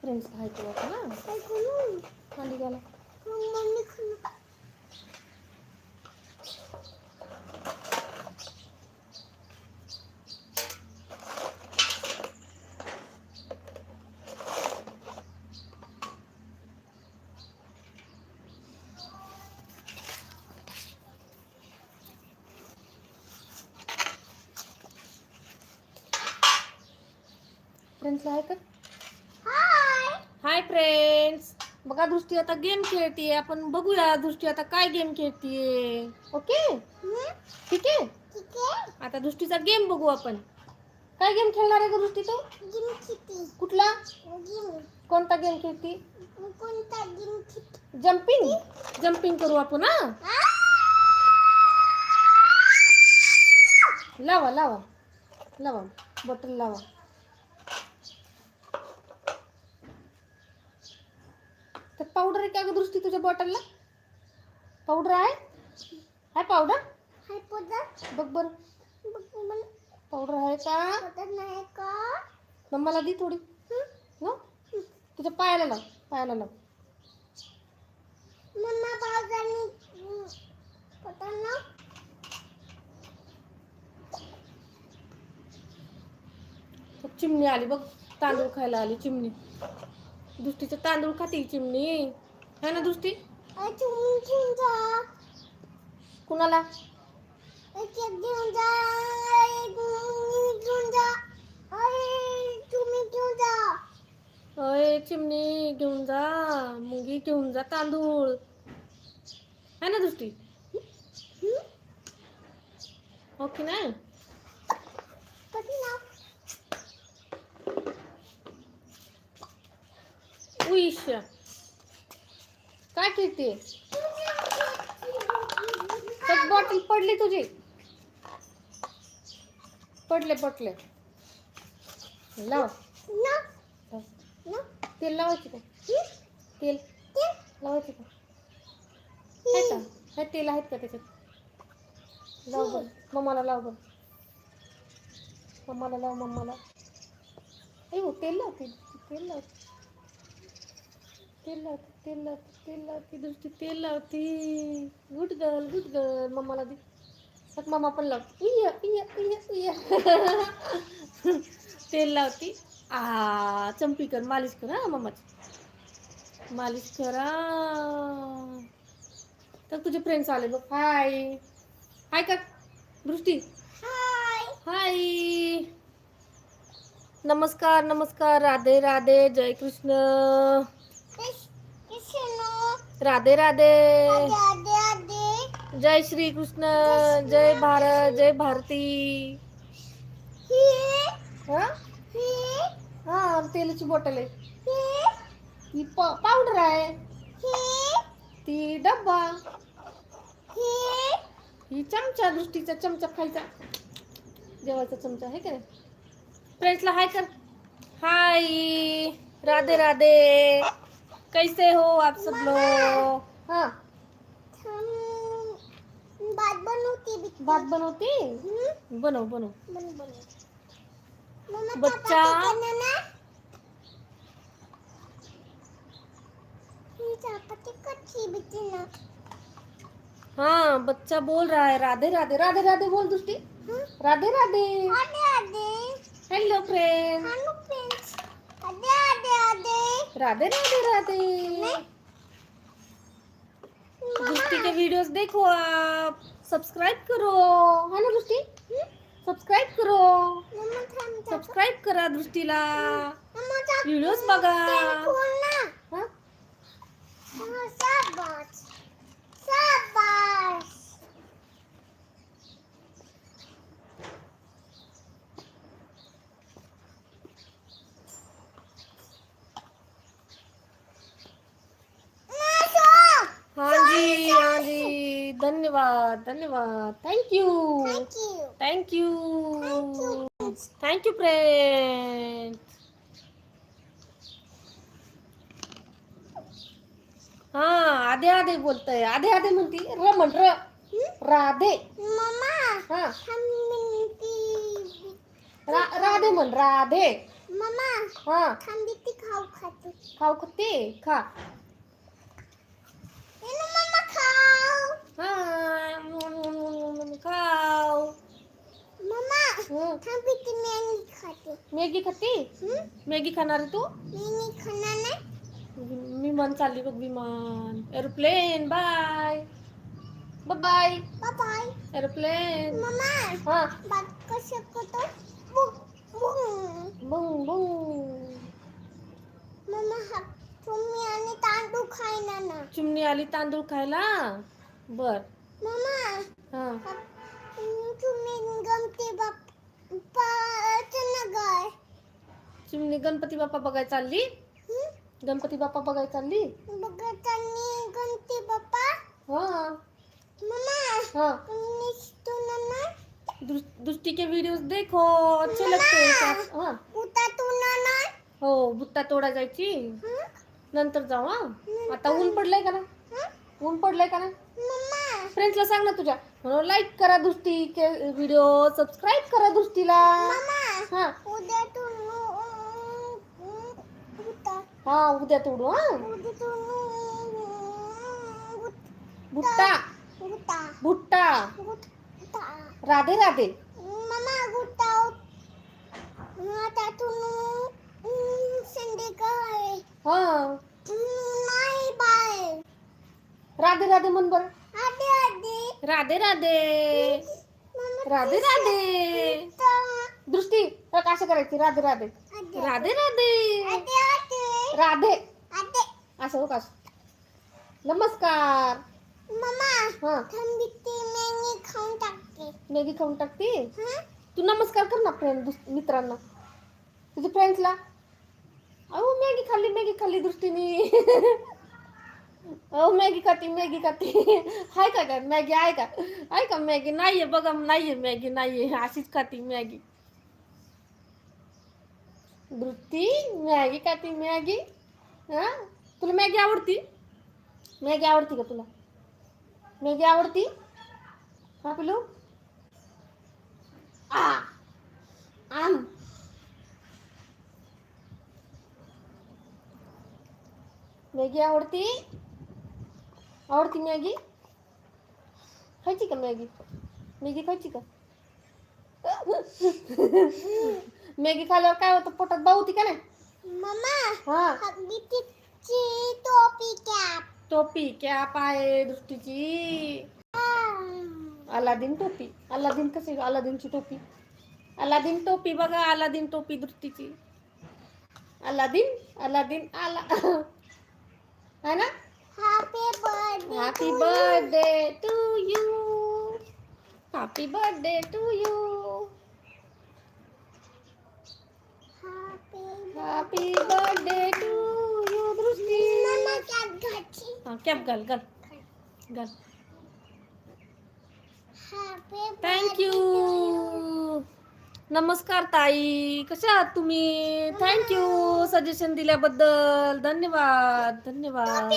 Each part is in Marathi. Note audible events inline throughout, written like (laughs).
फ्रेंड्स खायचं होतं ना काय करू खाली गेला मग मम्मी खाऊ फ्रेंड्सला आहे का बघा दृष्टी आता गेम खेळतीये. आपण बघूया दृष्टी आता काय गेम खेळतीये. ओके? ठीक आहे? आता दृष्टीचा गेम बघू आपण. काय गेम खेळणार आहे का दृष्टी तू? गेम कुठला? गेम कोणता गेम खेळती? कोणता गेम किती जम्पिंग जम्पिंग करू आपण हा? लावा लावा. लावा. बॉटल लावा. तर पावडर आहे का दृष्टी तुझ्या बॉटलला पावडर आहे? आहे पावडर हाय पदर बघ बरं. पावडर आहे का? नाही का? मम्माला दी थोडी. हं? न तुझ्या पायाला लाव पायाला लाव. मम्मा तर चिमणी आली बघ. तांदूळ खायला आली चिमणी. दृष्टीचं तांदूळ खाते चिमणी है ना दृष्टी अरे तुम्ही घेऊन जा कुणाला एक एक घेऊन जा एक घेऊन जा अरे तुम्ही घेऊन जा अय चिमणी घेऊन जा मुंगी घेऊन जा तांदूळ है ना दृष्टी हं? हो उईश काय खेळते तर बॉटल पडली तुझी पडले पडले लाव लाव. तेल लावायची का तेल ते का आहे का आहे तेल आहेत का त्याच्यात लाव बरं मम्माला लाव बरं मम्माला लाव मम्माला ए तेल लावते तेल लावते तेल लावते तेल लावते तेल लावते दृष्टी तेल लावते. गुड गर्ल गुड गर्ल मम्माला दे. मग मम्मा पण लाव. इय इय इय इय तेल लावती. आ चंपी कर मालिश कर हा मम्माची. मालिश करा तर तुझे फ्रेंड्स आले बघ. हाय हाय का दृष्टी. हाय हाय नमस्कार नमस्कार. राधे राधे. जय कृष्ण. राधे राधे. जय श्री कृष्ण जय भारत जय भारती. ही तेलाची बॉटल आहे. ही. पावडर आहे. ती डब्बा. ही. चमचा दृष्टीचा चमचा खायचा. जेवायचा चमचा आहे का फ्रेंड्सला हाय कर. हाय. राधे राधे. कैसे हो आप सब लोग? हाँ। बात बनाती बनो बनो। बच्चा। हाँ बच्चा बोल रहा है राधे राधे राधे राधे बोल Drishti. Radhe Radhe. Radhe. Hello friend Radhe Radhe Radhe. गुस्ती के वीडियोस देखो आप। सब्सक्राइब करो। है ना गुस्ती सब्सक्राइब करो। सबस्क्राईब करा दृष्टीला। वीडियोस बगा व्हिडिओज बघा। धन्यवाद धन्यवाद. Thank you Thank you. Thank you you. Thank you friend हाँ आधे आधे बोलतय. आधे आधे म्हणती. र म्हण र. राधे हा. रा, राधे म्हण राधे. हा. खाऊ खाते? खा. Ini mama kau. हा खाऊ Mama, हं. tapi di meni khati. Maggi खाते Hmm? मॅगी खाणार आहे तू Meni khanana. विमान चालली बघ विमान aeroplane bye bye Bye bye. Aeroplane Mama, हा bak kasih kotor. Bung, bung. बुंग बुंग Mama, ha, तुम्ही आणि तांदूळ खायना ना. चिमणी आली तांदूळ खायला? बर. Mama, हा. तुम्ही गमती बाप्पाचं नगर. चिमणी गणपती बाप्पा बघायला चालली? हं? गणपती बाप्पा बघायला चालली? बघतानी गमती बाप्पा. हा. मम्मा, हाँ. निष्ठू ना दुस- दृष्टि के वीडियोस देखो. अच्छे लगते हैं? हा. उता तू ना. हो बुत्ता तोडा जायची. नंतर जाऊ हा? आता ऊन पडलंय का ना? ऊन पडलंय का ना? फ्रेंड्सला सांग ना तुझ्या. म्हणून लाईक करा दृष्टी के व्हिडिओ सबस्क्राईब करा दृष्टीला हा. हा उद्या तोडू हा? भुट्टा भुट्टा राधे राधे मम्मा उता आता तू संध्याकाळ हा. नाही बाय राधे राधे म्हण बर. आधी आधी राधे राधे. मम्मा राधे राधे. दृष्टी असं करायची. राधे राधे. राधे राधे. आधी आधी राधे. आधी असं हो का. नमस्कार. मम्मा हा. थंडी ती मॅगी खाऊन टाकते. मॅगी खाऊन टाकते हं? तू नमस्कार कर ना फ्रेंड मित्रांना. तुझ्या फ्रेंड्सला अहो, मॅगी खाल्ली मॅगी खाल्ली दृष्टीने अहो, मॅगी खाती मॅगी खाती. हाय का काय मॅगी आहे का? आहे का मॅगी? नाहीये, बघा, नाहीये मॅगी, नाहीये. अशीच खाती मॅगी. दृष्टी मॅगी खाती मॅगी. हा? तुला मॅगी आवडती? मॅगी आवडती का तुला? मॅगी आवडती? हा पिलू आ! आम. मॅगी आवडती? आवडती मॅगी? खायची का मॅगी? मॅगी खायची का? मॅगी खाल्यावर काय होतं? पोटात बावती का नाही? हा. टोपी कॅप. टोपी कॅप आहे दृष्टीची. अलादीन टोपी. अलादीन कशी अलादीनची टोपी. अलादीन टोपी बघा अलादीन टोपी दृष्टीची. अलादीन अलादीन आला (laughs) है ना? Happy birthday happy birthday to you happy birthday to you happy birthday to you Drishti mama क्या घटी हाँ क्या गल गल गल। हैप्पी थैंक यू नमस्कार ताई, कशा आहात तुम्ही? थँक्यू सजेशन दिल्याबद्दल धन्यवाद धन्यवाद.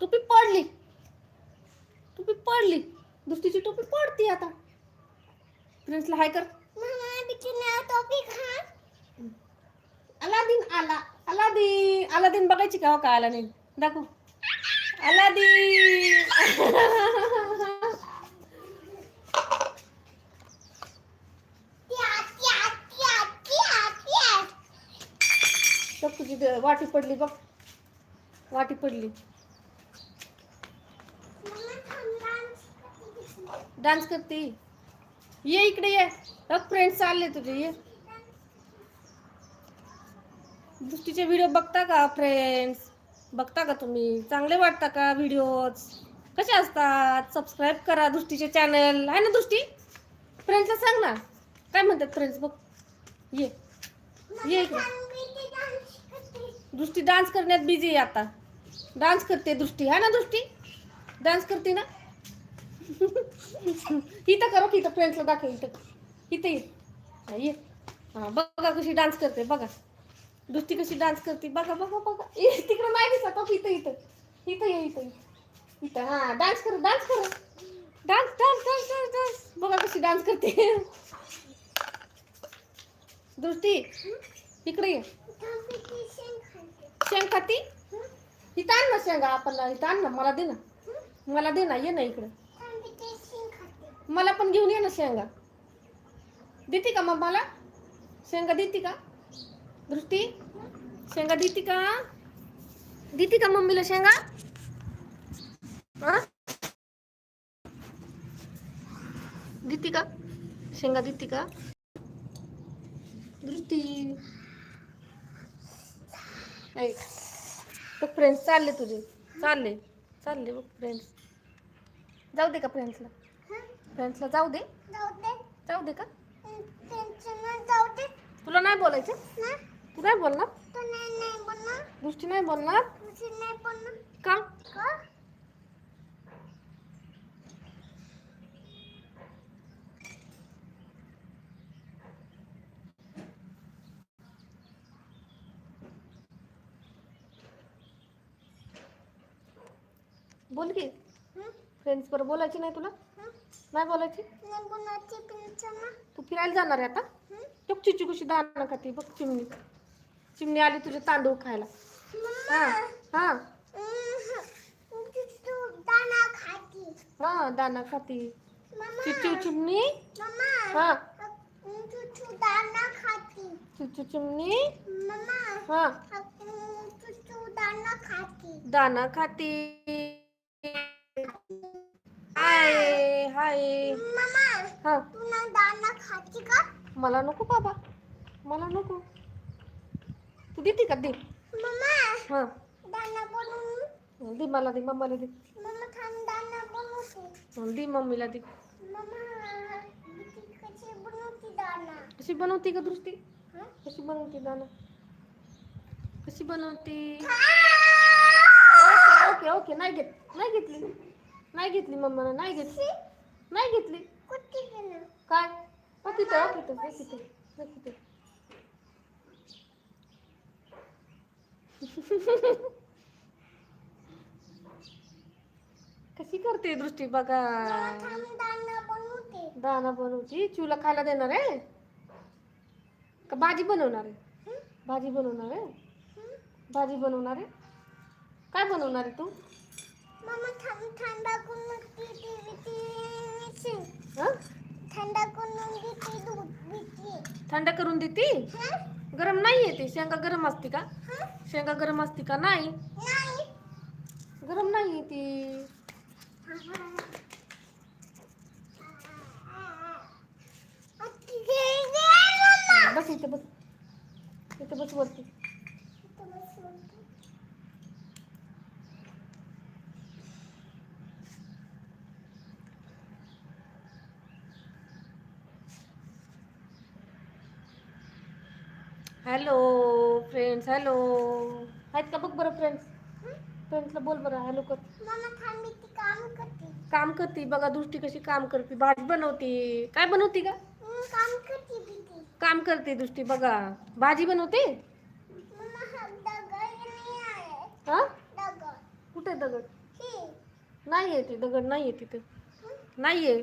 टोपी पडली. टोपी पडली. दुसरीची टोपी पडती आता. फ्रेंड्सला हाय कर. अलादीन आला. अलादीन अलादीन बघायची का हो का अलादीन? दाखव. अलादीन. (laughs) वाटी मम्मा थांब डान्स डान्स करते. ये इकडे ये. फ्रेंड्स चालले तुझे ये. दृष्टीचे व्हिडिओ बघता का फ्रेंड्स बघता का तुम्ही? चांगले वाटता का व्हिडिओज कसे असतात? सबस्क्राईब करा दृष्टीचे चॅनल आहे ना दृष्टी? फ्रेंड्सला सांग ना. काय म्हणतात फ्रेंड्स बघ? ये. ये इकडे. दृष्टी डान्स करण्यात बिझी आहे आता. डान्स करते दृष्टी आहे ना दृष्टी? डान्स करते ना? (laughs) इथं करो की इथं फ्रेंड्सला दाखव इथं. इथं ये. हा, हा बघा कशी डान्स करते बघा. दृष्टी कशी डान्स करते बघा बघा बघा. तिकडं नाही दिसत हो, इथं इथं. इथं ये इथं इथं हा डान्स कर डान्स कर. Dance dance dance dance dance बघा कशी डान्स करते. दृष्टी इकडे शेंग खाती इथं आण ना शेंगा आपण इथं आण ना मला दे ना. मला दे ना ये ना इकडं. मला पण घेऊन ये ना शेंगा. देते का मग मला? शेंगा देते का? दृष्टी शेंगा देते का? देते का मम्मीला शेंगा? देते का? शेंगा देते का? दृष्टी ऐक. बघ फ्रेंड्स चालले तुझे. चालले. चालले बघ फ्रेंड्स जाऊ दे का फ्रेंड्सला फ्रेंड्सला जाऊ दे जाऊ दे. जाऊ दे का? तुला नाही बोलायचं? तू नाही बोलणार? तू नाही नाही बोलणार. दृष्टी नाही बोलणार? तुझी नाही बोलणार. का? बोल की? फ्रेंड्स बरोबर बोलायची नाही तुला? हं? नाही बोलायची? तू फिरायला जाणार आहे आता? हं? बघ चिची कशी दाणं खाती बघ चिमणी. चिमणी आली तुझे तांदूळ खायला. हा हा. दाना खाती. हा दाना खाती. चिची चिमणी? हा. दाना खाती. चिची चिमणी? हा. दाना खाती. दाना खाती. हाय हाय हा तू ना दाना खाती का? मला नको बाबा. मला नको. तू देते का? दे. मम्मा हा. दाना बनवून. दे मला दे. मम्माला दे. मम्मा थांब. दाना बनवते. दे मम्मीला दे. मम्मा कशी बनवते दाना? कशी बनवते का दृष्टी? हं? कशी बनवते दाना? कशी बनवते? ओके ओके नाही घेत नाही घेतली. नाही घेतली मम्माने नाही घेतली नाही घेतली. काय? हो तिथं हो तिथं हो तिथं हो तिथं. (laughs) कशी करते दृष्टी? बघा. दाना बनवते. चिवला खायला देणार आहे? का भाजी बनवणार आहे? हं? भाजी बनवणार आहे? हं? भाजी बनवणार आहे? काय बनवणार आहे तू? थांब थंडा करून हं? थंडा करून दूध थंड करून देती? गरम नाही येते शेंगा गरम असते का? हं? शेंगा गरम असते का? नाही. नाही. गरम नाही येते बस इथे बस. इथे बस वरती. हॅलो फ्रेंड्स हॅलो आहेत का बघ बरं फ्रेंड्स फ्रेंड्सला बोल बरं हॅलो कर. मम्मा थांबी ती काम करते. काम करते बघा दृष्टी कशी काम करते. भाजी बनवते. काय बनवते का काम करते पिती काम करते दृष्टी बघा. भाजी बनवते? मम्मा हा दगड नाही आहे हा? दगड. कुठे दगड? नाही आहे ते दगड नाही आहे तिथे. नाही आहे.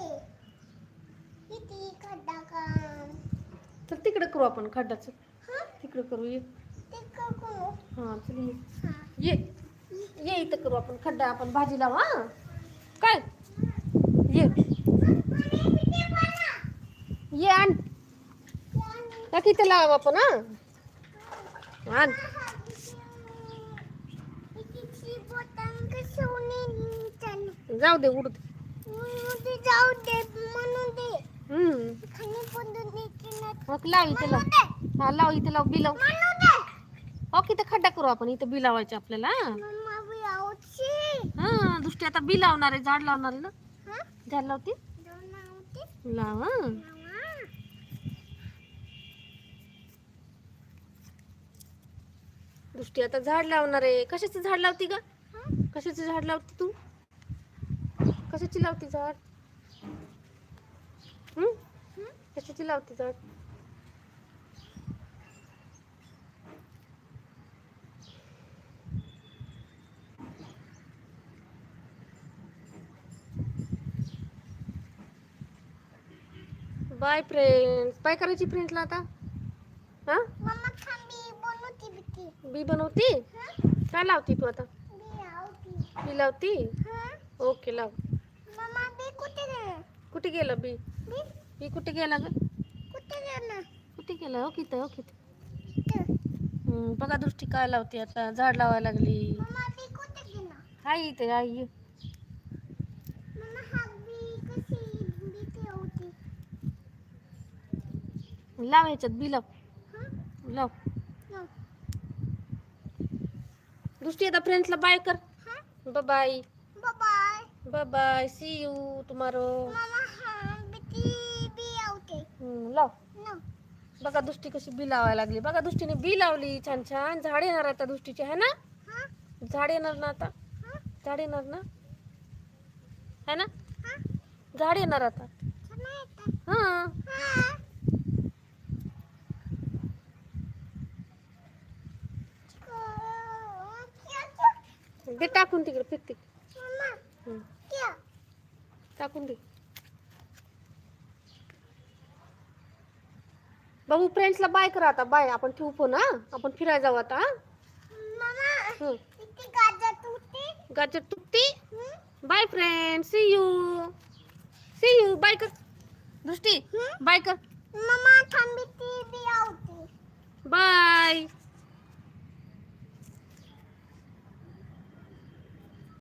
तर तिकडे करू आपण खड्डाचं हं? तिकडे करू ये. हां चल ये. ये. ये इथं करू आपण खड्डा आपण भाजी लावू हा. काय? ये. ये आण. टाक इथं लाव आपण हा. आण. जाऊ दे उडू दे जाऊ दे म्हणून दे. मग लाव इथे लाव इथे लाव ओके खड्डा करू आपण इथे बी लावायचे आपल्याला हा दृष्टी आता बी लावणार आहे झाड लावणार आहे ना झाड लावते लाव दृष्टी आता झाड लावणार आहे कशाचं झाड लावती का कशाचं झाड लावते तू? कशाची लावते झाड? कशाची लावती झाड बाय फ्रेंड्स बाय करायची फ्रेंड्सला आता? हा? बी बनवती हं? काय लावती तू आता? बी लावती. हं? ओके लाव. कुठे गेलं बी? बी कुठे गेला ग? कुठे गेलं? हो किती हो किती बघा दृष्टी काय लावते आता. झाड लावायला लागली. हाय इथे आई लाव ह्याच्यात बी लाव. हं? लाव. दृष्टी आता फ्रेंड्सला बाय कर. हं? Bye. Bye bye see you tomorrow Mama हा भीती बी होते लाव. बघा दृष्टी कशी बी लावायला लागली. बघा दृष्टीने बी लावली. छान छान झाड येणार आता दृष्टीची है ना? झाड येणार ना आता? झाड येणार ना? है ना? झाड येणार आता. हा. टाकून तिकडे फिरते टाकून दे. बाबू फ्रेंड्सला बाय करा आता. बाय आपण ठेवू फ़ोन हा? आपण फिरायला जाऊ आता गाजर तुटती. Bye friend see you see you bye कर. दृष्टी बाय कर. बाय